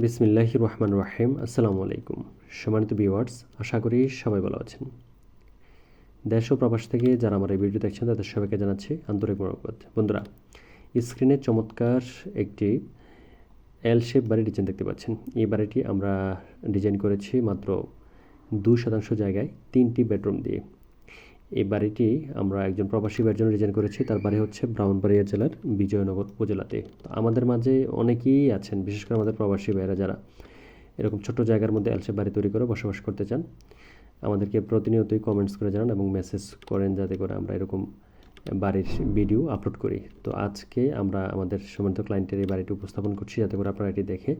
বিসমিল্লাহ রহমান রাহিম। আসসালামু আলাইকুম। সম্মানিত ভিউয়ার্স, আশা করি সবাই ভালো আছেন। দেশ ও প্রবাস থেকে যারা আমার এই ভিডিও দেখছেন, তাদের সবাইকে জানাচ্ছি আন্তরিক মোরকবাদ বন্ধুরা, স্ক্রিনে চমৎকার একটি এল শেপ বাড়ি ডিজাইন দেখতে পাচ্ছেন। এই বাড়িটি আমরা ডিজাইন করেছি মাত্র দু শতাংশ জায়গায় তিনটি বেডরুম দিয়ে। এই বাড়িটি আমরা একজন প্রবাসী ভাইয়ের জন্য ডিজাইন করেছি। তার বাড়ি হচ্ছে ব্রাহ্মণবাড়িয়া জেলার বিজয়নগর উপজেলাতে। তো আমাদের মাঝে অনেকেই আছেন, বিশেষ করে আমাদের প্রবাসী ভাইয়েরা যারা এরকম ছোট জায়গার মধ্যে এলসে বাড়ি তৈরি করে বসবাস করতে চান, আমাদেরকে প্রতিনিয়তই কমেন্টস করে জানান এবং মেসেজ করেন যাতে করে আমরা এরকম বাড়ির ভিডিও আপলোড করি। তো আজকে আমরা আমাদের সম্মানিত ক্লায়েন্টের এই বাড়িটি উপস্থাপন করছি যাতে করে আপনারা এটি দেখে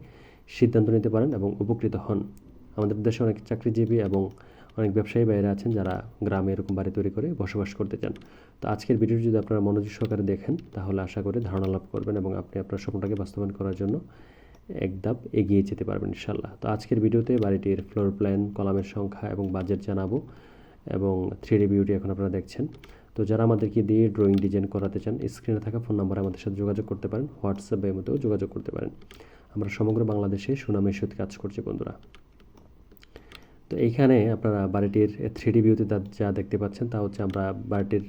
সিদ্ধান্ত নিতে পারেন এবং উপকৃত হন। আমাদের দেশে অনেক চাকরিজীবী এবং অনেক ব্যবসায়ী বাইরে আছেন যারা গ্রামে এরকম বাড়ি তৈরি করে বসবাস করতে চান। তো আজকের ভিডিওটি যদি আপনারা মনোযোগ সহকারে দেখেন, তাহলে আশা করি ধারণা লাভ করবেন এবং আপনি আপনার স্বপ্নটাকে বাস্তবায়ন করার জন্য এক ধাপ এগিয়ে যেতে পারবেন ইনশাল্লাহ তো আজকের ভিডিওতে বাড়িটির ফ্লোর প্ল্যান কলামের সংখ্যা এবং বাজেট জানাব এবং থ্রি ডি বিউটি এখন আপনারা দেখছেন। তো যারা আমাদেরকে দিয়ে ড্রয়িং ডিজাইন করাতে চান স্ক্রিনে থাকা ফোন নাম্বারে আমাদের সাথে যোগাযোগ করতে পারেন হোয়াটসঅ্যাপের মধ্যেও যোগাযোগ করতে পারেন। আমরা সমগ্র বাংলাদেশে সুনামের সাথে কাজ করছি বন্ধুরা। তো এইখানে আপনারা বাড়িটির থ্রি ডি ভিউতে যা দেখতে পাচ্ছেন তা হচ্ছে আমরা বাড়িটির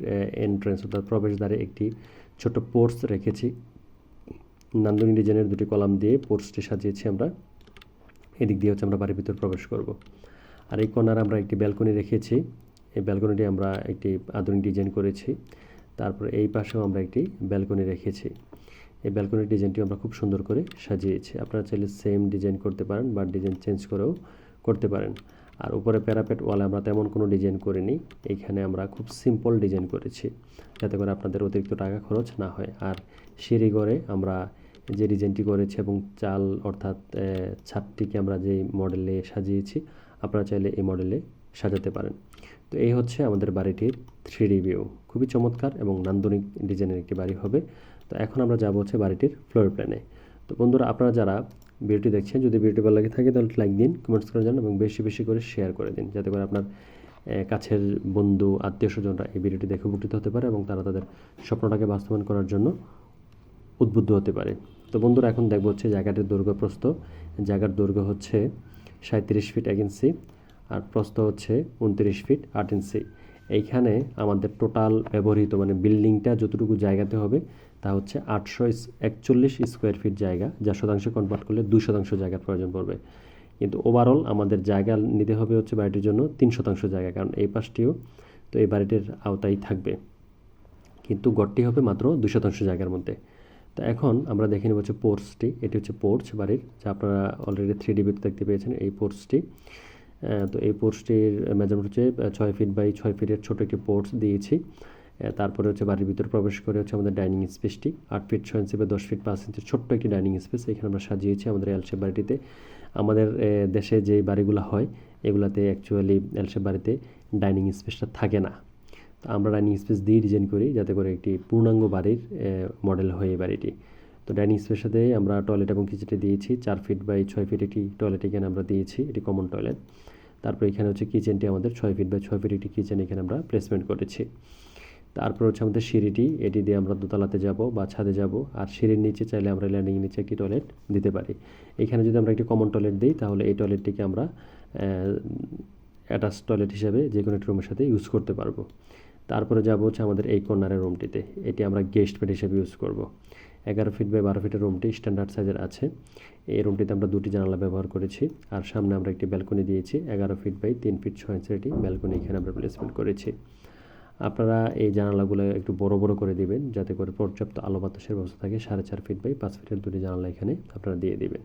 এন্ট্রেন্স অর্থাৎ প্রবেশদ্বারে একটি ছোট পোর্স রেখেছি। নান্দনী ডিজাইনের দুটি কলাম দিয়ে পোর্সটি সাজিয়েছি আমরা। এদিক দিয়ে হচ্ছে আমরা বাড়ির ভিতর প্রবেশ করব। আর এই কর্নার আমরা একটি ব্যালকনি রেখেছি। এই ব্যালকনিটি আমরা একটি আধুনিক ডিজাইন করেছি। তারপর এই পাশেও আমরা একটি ব্যালকনি রেখেছি। এই ব্যালকনির ডিজাইনটি আমরা খুব সুন্দর করে সাজিয়েছি। আপনারা চাইলে সেম ডিজাইন করতে পারেন বা ডিজাইন চেঞ্জ করেও করতে পারেন। আর উপরে প্যারাপেট ওয়ালে আমরা তেমন কোনো ডিজাইন করিনি। এইখানে আমরা খুব সিম্পল ডিজাইন করেছি, যাতে করে আপনাদের অতিরিক্ত টাকা খরচ না হয়। আর সিঁড়ি ঘরে আমরা যে ডিজাইনটি করেছি এবং চাল অর্থাৎ ছাদটিকে আমরা যেই মডেলে সাজিয়েছি, আপনারা চাইলে এই মডেলে সাজাতে পারেন। তো এই হচ্ছে আমাদের বাড়িটির থ্রি ভিউ খুবই চমৎকার এবং নান্দনিক ডিজাইনের একটি বাড়ি হবে। তো এখন আমরা যাব হচ্ছে বাড়িটির ফ্লোর প্ল্যানে তো বন্ধুরা, আপনারা যারা ভিডিওটি দেখছেন, যদি ভিডিওটি ভালো লাগে থাকে, তাহলে লাইক দিন কমেন্টস করে যান এবং বেশি বেশি করে শেয়ার করে দিন, যাতে করে আপনার কাছের বন্ধু, আত্মীয় স্বজনরা এই ভিডিওটি দেখে উপকৃত হতে পারে এবং তারা তাদের স্বপ্নটাকে বাস্তবায়ন করার জন্য উদ্বুদ্ধ হতে পারে। তো বন্ধুরা, এখন দেখব হচ্ছে জায়গাটির দৈর্ঘ্য প্রস্থ। জায়গার দৈর্ঘ্য হচ্ছে সাঁত্রিশ ফিট এক ইঞ্চি আর প্রস্থ হচ্ছে উনত্রিশ ফিট আট ইঞ্চি এইখানে আমাদের টোটাল ব্যবহৃত মানে বিল্ডিংটা যতটুকু জায়গাতে হবে তা হচ্ছে আটশো একচল্লিশ স্কোয়ার ফিট জায়গা, যা শতাংশে কনভার্ট করলে দুই শতাংশ জায়গার প্রয়োজন পড়বে। কিন্তু ওভারঅল আমাদের জায়গা নিতে হবে হচ্ছে বাড়িটির জন্য তিন শতাংশ জায়গা, কারণ এই পাশটিও তো এই বাড়িটির আওতায় থাকবে। কিন্তু গড়টি হবে মাত্র দুই শতাংশ জায়গার মধ্যে। তো এখন আমরা দেখে নেব হচ্ছে পোর্টসটি এটি হচ্ছে পোর্চ বাড়ির, যা আপনারা অলরেডি থ্রি ডিবিতে দেখতে পেয়েছেন এই পোর্সটি তো এই পোর্সটির মেজারমেন্ট হচ্ছে ছয় ফিট বাই ছয় ফিটের ছোটো একটি পোর্টস দিয়েছি। তারপরে হচ্ছে বাড়ির ভিতরে প্রবেশ করে হচ্ছে আমাদের ডাইনিং স্পেসটি। আট ফিট ছয় ইঞ্চি বা দশ ফিট পাঁচ ইঞ্চি ছোট্ট একটি ডাইনিং স্পেস। এখানে আমরা সাজিয়েছি আমাদের এলশেপ বাড়িটিতে। আমাদের দেশে যে বাড়িগুলো হয়, এগুলাতে অ্যাকচুয়ালি এলশেপ বাড়িতে ডাইনিং স্পেসটা থাকে না। তো আমরা ডাইনিং স্পেস দিয়ে ডিজাইন করি যাতে করে একটি পূর্ণাঙ্গ বাড়ির মডেল হয় এই বাড়িটি। তো ডাইনিং স্পেসের সাথে আমরা টয়লেট এবং কিচেনটি দিয়েছি। চার ফিট বাই ছয় ফিট একটি টয়লেট এখানে আমরা দিয়েছি, এটি কমন টয়লেট তারপর এখানে হচ্ছে কিচেনটি আমাদের ছয় ফিট বাই ছয় ফিট একটি কিচেন এখানে আমরা প্লেসমেন্ট করেছি। তারপর হচ্ছে আমাদের সিঁড়িটি, এটি দিয়ে আমরা দোতলাতে যাব বা ছাদে যাব। আর সিঁড়ির নিচে চাইলে আমরা ল্যান্ডিং নিচে একটি টয়লেট দিতে পারি। এখানে যদি আমরা একটি কমন টয়লেট দিই, তাহলে এই টয়লেটটিকে আমরা অ্যাটাচ টয়লেট হিসাবে যে কোনো একটি রুমের সাথে ইউজ করতে পারব। তারপরে যাব হচ্ছে আমাদের এই কর্নারের রুমটিতে এটি আমরা গেস্ট বেড হিসেবে ইউজ করব। এগারো ফিট বাই বারো ফিটের রুমটি স্ট্যান্ডার্ড সাইজের আছে। এই রুমটিতে আমরা দুটি জানালা ব্যবহার করেছি। আর সামনে আমরা একটি ব্যালকনি দিয়েছি। এগারো ফিট বাই তিন ফিট ছয় ইঞ্চের একটি ব্যালকনি এখানে আমরা প্লেসমেন্ট করেছি। আপনারা এই জানালাগুলো একটু বড় বড় করে দিবেন, যাতে করে পর্যাপ্ত আলো বাতাসের ব্যবস্থা থাকে। সাড়ে চার ফিট বাই পাঁচ ফিটের দুটি জানালা এখানে আপনারা দিয়ে দিবেন।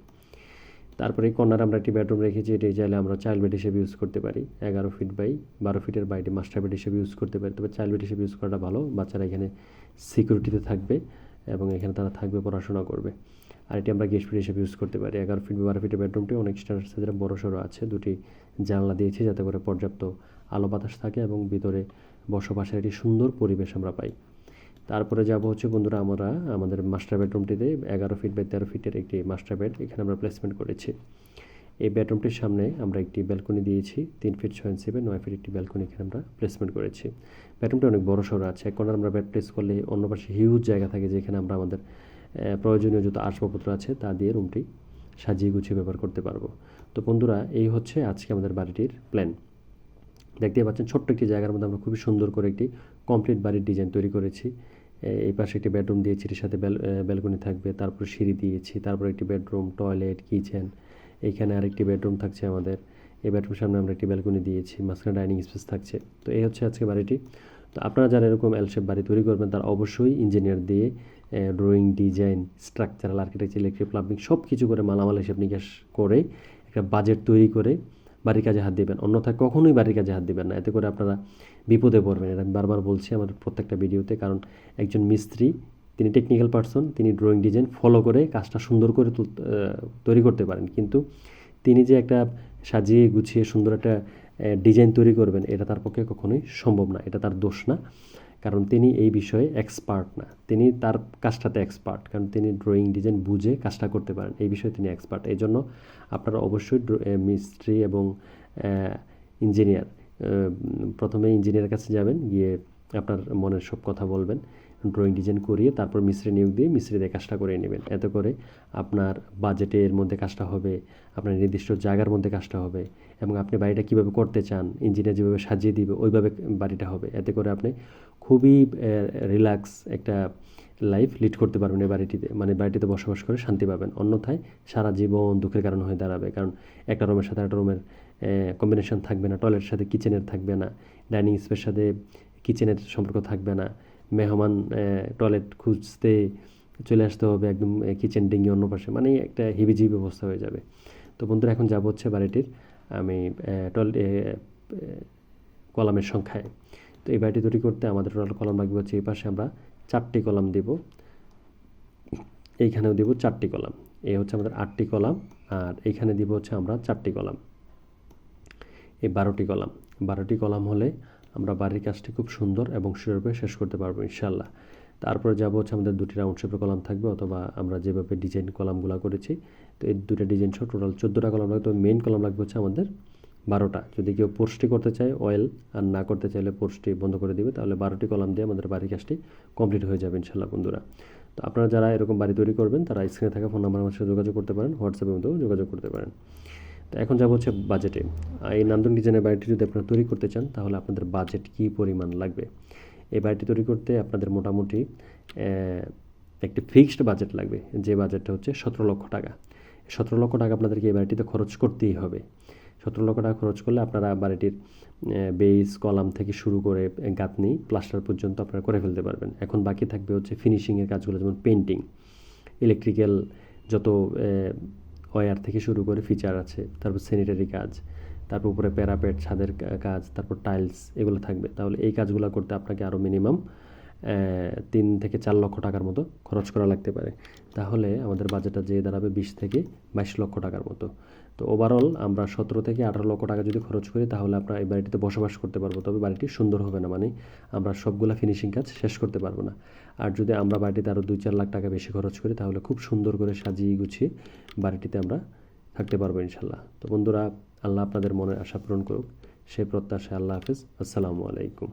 তারপরে এই কর্নার আমরা একটি বেডরুম রেখেছি এটি চাইলে আমরা চাইল্ড বেড হিসেবে ইউজ করতে পারি। এগারো ফিট বাই বারো ফিটের বাইরে মাস্টার বেড হিসেবে ইউজ করতে পারি। তবে চাইল্ড বেড হিসেবে ইউজ করাটা ভালো, বাচ্চারা এখানে সিকিউরিটিতে থাকবে এবং এখানে তারা থাকবে, পড়াশোনা করবে। আর এটি আমরা গেস্ট বেড হিসেবে ইউজ করতে পারি। এগারো ফিট বারো ফিটের বেডরুমটি অনেক স্ট্যান্ডার্ড সাইজের বড় সড়ো আছে। দুটি জানলা দিয়েছি যাতে করে পর্যাপ্ত আলো বাতাস থাকে এবং ভিতরে বসবাসের একটি সুন্দর পরিবেশ আমরা পাই। তারপরে যাব হচ্ছে বন্ধুরা আমরা আমাদের মাস্টার বেডরুমটিতে এগারো ফিট বাই তেরো ফিটের একটি মাস্টার বেড এখানে আমরা প্লেসমেন্ট করেছি। এই বেডরুমটির সামনে আমরা একটি ব্যালকনি দিয়েছি, তিন ফিট ছয় ইঞ্চি বা নয় ফিট একটি ব্যালকনি এখানে আমরা প্লেসমেন্ট করেছি। বেডরুমটি অনেক বড় সড়ো আছে কর্নার আমরা বেড প্লেস করলে অন্য পাশে হিউজ জায়গা থাকে যেখানে আমরা আমাদের প্রয়োজনীয় যত আসবাবপত্র আছে তা দিয়ে রুমটি সাজিয়ে গুছিয়ে ব্যবহার করতে পারব। তো বন্ধুরা, এই হচ্ছে আজকে আমাদের বাড়িটির প্ল্যান দেখতেই পাচ্ছেন ছোট্ট একটি জায়গার মধ্যে আমরা খুবই সুন্দর করে একটি কমপ্লিট বাড়ির ডিজাইন তৈরি করেছি। এই পাশে একটি বেডরুম দিয়েছি এর সাথে ব্যালকনি থাকবে, তারপর সিঁড়ি দিয়েছি, তারপর একটি বেডরুম টয়লেট কিচেন এইখানে আরেকটি বেডরুম থাকছে আমাদের। এই বেডরুম সামনে আমরা একটি ব্যালকনি দিয়েছি, মাঝখানে ডাইনিং স্পেস থাকছে। তো এই হচ্ছে আজকে বাড়িটি। তো আপনারা যারা এরকম এলশেপ বাড়ি তৈরি করবেন, তারা অবশ্যই ইঞ্জিনিয়ার দিয়ে drawing design structural architecture electric plumbing সব কিছু করে মালামাল হিসেব নিকাশ করে একটা বাজেট তৈরি করে বাড়ির কাজে হাত দিবেন, অন্যথায় কখনোই বাড়ির কাজে হাত দিবেন না। এতে করে আপনারা বিপদে পড়বেন। এটা আমি বারবার বলছি আমার প্রত্যেকটা ভিডিওতে, কারণ একজন মিস্ত্রি, তিনি টেকনিক্যাল পার্সন তিনি ড্রয়িং ডিজাইন ফলো করে কাজটা সুন্দর করে তৈরি করতে পারেন। কিন্তু তিনি যে একটা সাজিয়ে গুছিয়ে সুন্দর একটা ডিজাইন তৈরি করবেন, এটা তার পক্ষে কখনোই সম্ভব না। এটা তার দোষ না। কারণ তিনি এই বিষয়ে এক্সপার্ট না। তিনি তার কাজটাতে এক্সপার্ট কারণ তিনি ড্রয়িং ডিজাইন বুঝে কাজটা করতে পারেন। এই বিষয়ে তিনি এক্সপার্ট এই জন্য আপনারা অবশ্যই মিস্ত্রি এবং ইঞ্জিনিয়ার প্রথমে ইঞ্জিনিয়ারের কাছে যাবেন, গিয়ে আপনার মনের সব কথা বলবেন। ড্রয়িং ডিজাইন করিয়ে তারপর মিস্ত্রি নিয়োগ দিয়ে মিস্ত্রি দিয়ে কাজটা করে নেবেন। এতে করে আপনার বাজেটের মধ্যে কাজটা হবে, আপনার নির্দিষ্ট জায়গার মধ্যে কাজটা হবে এবং আপনি বাড়িটা কীভাবে করতে চান ইঞ্জিনিয়ার যেভাবে সাজিয়ে দিবে, ওইভাবে বাড়িটা হবে। এতে করে আপনি খুবই রিল্যাক্স একটা লাইফ লিড করতে পারবেন এই বাড়িটিতে। মানে বাড়িটিতে বসবাস করে শান্তি পাবেন। অন্যথায় সারা জীবন দুঃখের কারণ হয়ে দাঁড়াবে। কারণ একটা রুমের সাথে একটা রুমের কম্বিনেশন থাকবে না টয়লেটের সাথে কিচেনের থাকবে না ডাইনিং স্পেসের সাথে কিচেনের সম্পর্ক থাকবে না। মেহমান টয়লেট খুঁজতে চলে আসতে হবে একদম কিচেন ডিঙ্গি অন্য পাশে মানে একটা হিবিজিবি ব্যবস্থা হয়ে যাবে। তো বন্ধুরা, এখন যাব হচ্ছে বাড়িটির, আমি টয়লেট কলামের সংখ্যায়। তো এই বাড়িটি তৈরি করতে আমাদের টোটাল কলাম লাগবে হচ্ছে এই পাশে আমরা চারটি কলাম দেব। এইখানেও দেব চারটি কলাম। এই হচ্ছে আমাদের আটটি কলাম, আর এইখানে দিব হচ্ছে আমরা চারটি কলাম। এই বারোটি কলাম। বারোটি কলাম হলে আমরা বাড়ির কাজটি খুব সুন্দর এবং সুরূপে শেষ করতে পারব ইনশাল্লাহ তারপরে যাব হচ্ছে আমাদের দুটি রাউন্ড শেপের কলাম থাকবে, অথবা আমরা যেভাবে ডিজাইন কলামগুলো করেছি, তো এই দুটো ডিজাইন সহ টোটাল চোদ্দোটা কলাম লাগবে, তো মেন কলাম লাগবে হচ্ছে আমাদের বারোটা। যদি কেউ পোস্টটি করতে চায় অয়েল আর না করতে চাইলে পোস্টটি বন্ধ করে দিবে, তাহলে বারোটি কলাম দিয়ে আমাদের বাড়ির কাজটি কমপ্লিট হয়ে যাবে ইনশাল্লাহ বন্ধুরা। তো আপনারা যারা এরকম বাড়ি তৈরি করবেন, তারা স্ক্রিনে থাকা ফোন নাম্বার আমার সাথে যোগাযোগ করতে পারেন হোয়াটসঅ্যাপের মধ্যেও যোগাযোগ করতে পারেন। তো এখন যাব হচ্ছে বাজেটে এই নান্দন ডিজাইনের বাড়িটি যদি আপনারা তৈরি করতে চান, তাহলে আপনাদের বাজেট কী পরিমাণ লাগবে? এই বাড়িটি তৈরি করতে আপনাদের মোটামুটি একটি ফিক্সড বাজেট লাগবে, যে বাজেটটা হচ্ছে সতেরো লক্ষ টাকা। সতেরো লক্ষ টাকা আপনাদেরকে এই বাড়িটিতে খরচ করতেই হবে। সতেরো লক্ষ টাকা খরচ করলে আপনারা বাড়িটির বেস কলাম থেকে শুরু করে গাঁথনি প্লাস্টার পর্যন্ত আপনারা করে ফেলতে পারবেন। এখন বাকি থাকবে হচ্ছে ফিনিশিংয়ের কাজগুলো, যেমন পেন্টিং ইলেকট্রিক্যাল যত ওয়্যার থেকে শুরু করে ফিচার আছে, তারপর স্যানিটারি কাজ, তারপর উপরে প্যারাপেট, ছাদের কাজ, তারপর টাইলস এগুলো থাকবে। তাহলে এই কাজগুলো করতে আপনাকে আরও মিনিমাম তিন থেকে চার লক্ষ টাকার মতো খরচ করা লাগতে পারে। তাহলে আমাদের বাজেটটা যেয়ে দাঁড়াবে বিশ থেকে বাইশ লক্ষ টাকার মতো। তো ওভারঅল আমরা সতেরো থেকে আঠারো লক্ষ টাকা যদি খরচ করি, তাহলে আমরা এই বাড়িটিতে বসবাস করতে পারব। তবে বাড়িটি সুন্দর হবে না মানে আমরা সবগুলা ফিনিশিং কাজ শেষ করতে পারব না। আর যদি আমরা বাড়িতে আরও দুই চার লাখ টাকা বেশি খরচ করি, তাহলে খুব সুন্দর করে সাজিয়ে গুছিয়ে বাড়িটিতে আমরা থাকতে পারব ইনশাল্লাহ তো বন্ধুরা, আল্লাহ আপনাদের মনের আশা পূরণ করুক। সেই প্রত্যাশায় আল্লাহ হাফিজ। আসসালামু আলাইকুম।